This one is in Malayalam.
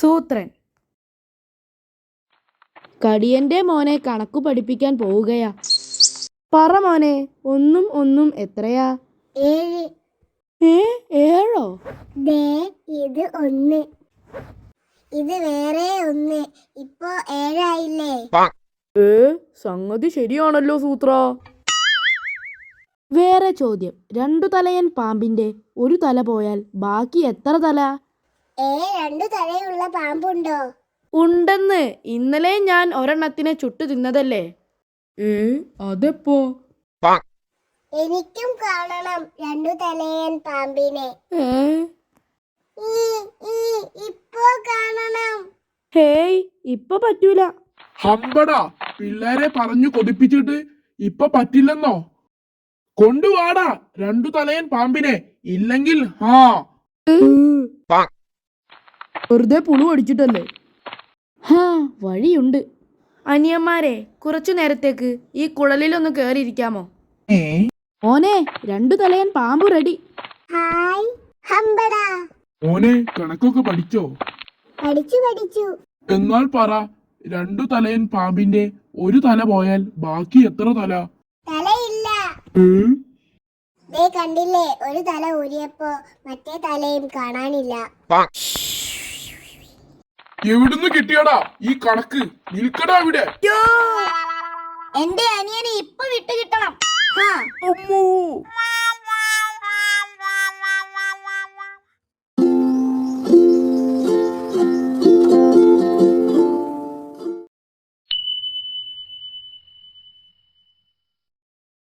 സൂത്രൻ. കടിയന്റെ മോനെ കണക്കു പഠിപ്പിക്കാൻ പോവുകയാ. പറ മോനെ ഒന്നും ഒന്നും എത്രയാ? ഏഴ്. ഏ ഏഴോ? ദേ ഇത് ഒന്ന്. ഇത് വേറെ ഒന്ന്. ഇപ്പോ ഏഴായില്ലേ? ഏ സംഗതി ശരിയാണല്ലോ സൂത്ര. വേറെ ചോദ്യം. രണ്ടു തലയൻ പാമ്പിന്റെ ഒരു തല പോയാൽ ബാക്കി എത്ര തല? ഏ രണ്ടു തലയുള്ള പാമ്പുണ്ടോ? ഉണ്ടെന്ന്. ഇന്നലെ ഞാൻ ഒരെണ്ണത്തിനെ ചുട്ടു തിന്നതല്ലേ? ഏ അതെപ്പോ? എനിക്കും കാണണം രണ്ടു തലയൻ പാമ്പിനെ. ഏ? ഇപ്പോ കാണണം. ഹേയ് ഇപ്പൊ പറ്റൂല. ഹമ്പടാ പിള്ളേരെ പറഞ്ഞു കൊതിപ്പിച്ചിട്ട് ഇപ്പൊ പറ്റില്ലെന്നോ? കൊണ്ടുവാടാ രണ്ടു തലയൻ പാമ്പിനെ. ഇല്ലെങ്കിൽ ഹാ. വെറുതെ പുളു അടിച്ചിട്ടല്ലേ? ഹാ വഴിയുണ്ട്. അനിയന്മാരെ കുറച്ചു നേരത്തേക്ക് ഈ കുഴലിലൊന്ന് കേറിയിരിക്കാമോ? ഓനെ രണ്ടു തലയൻ പാമ്പു റെഡി. ഹായ് ഹമ്പടാ. മോനെ കണക്കൊക്കെ പഠിച്ചോ? പഠിച്ചു പഠിച്ചു. എന്നാൽ പറ രണ്ടു തലയൻ പാമ്പിന്റെ ഒരു തല പോയാൽ ബാക്കി എത്ര തല? തലയില്ല. ദേ കണ്ടില്ലേ ഒരു തല ഊരിയപ്പോ മറ്റേ തലയും കാണാനില്ല. എവിടുന്ന് കിട്ടിയടാ? ഈ കണക്ക് നിൽക്കടാ ഇവിടെ. എന്റെ അനിയനെ ഇപ്പൊ വിട്ടുകിട്ടണം അമ്മൂ.